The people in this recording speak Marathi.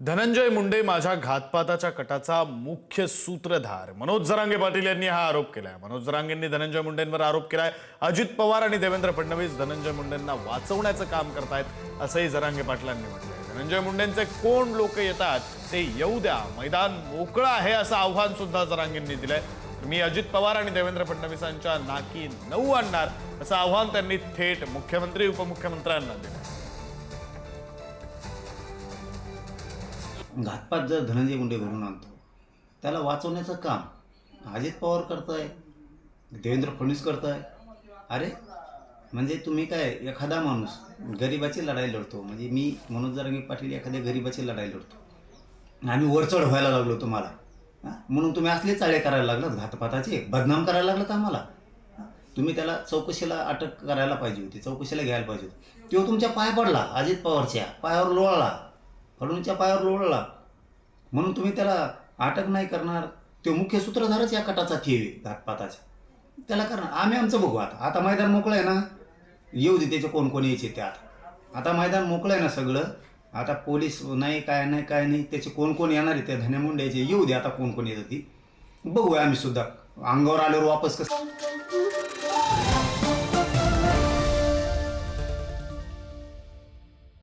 धनंजय मुंडे माझ्या घातपाताच्या कटाचा मुख्य सूत्रधार. मनोज जरांगे पाटील यांनी हा आरोप केलाय. मनोज जरांगेंनी धनंजय मुंडेंवर आरोप केलाय. अजित पवार आणि देवेंद्र फडणवीस धनंजय मुंडेंना वाचवण्याचं काम करतायत असंही जरांगे पाटलांनी म्हटलंय. धनंजय मुंडेंचे कोण लोक येतात ते येऊ द्या. मैदान मोकळं आहे असं आव्हान सुद्धा जरांगेंनी दिलंय. मी अजित पवार आणि देवेंद्र फडणवीसांच्या नाकी नऊ आणणार असं आव्हान त्यांनी थेट मुख्यमंत्री उपमुख्यमंत्र्यांना दिलं घातपात जर धनंजय मुंडे घडून आणतो त्याला वाचवण्याचं काम अजित पवार करताय देवेंद्र फडणवीस करताय. अरे म्हणजे तुम्ही काय एखादा माणूस गरिबाची लढाई लढतो म्हणजे मी मनोज जरांगे पाटील एखाद्या गरिबाची लढाई लढतो. आम्ही वरचढ व्हायला लागलो तुम्हाला. म्हणून तुम्ही असले चाळे करायला लागलात घातपाताचे बदनाम करायला लागलात आम्हाला. तुम्ही त्याला चौकशीला अटक करायला पाहिजे होती चौकशीला घ्यायला पाहिजे होती. तो तुमच्या पाय पडला अजित पवारच्या पायावर लोळला. फडणवीसच्या पायावर लोळला. म्हणून तुम्ही त्याला अटक नाही करणार. तो मुख्य सूत्रधारच या कटाचा थिए घातपाताचा. त्याला करणार आम्ही आमचं बघू आता. आता मैदान मोकळं आहे ना? येऊ दे त्याचे कोण कोण यायचे ते आता आता मैदान मोकळं आहे ना सगळं? आता पोलीस नाही काय नाही काय नाही त्याचे कोण कोण येणार आहे? त्या धन्या मुंड्याचे येऊ दे आता कोण कोण येतं ती. बघूया आम्ही सुद्धा. अंगावर आल्यावर वापस कसं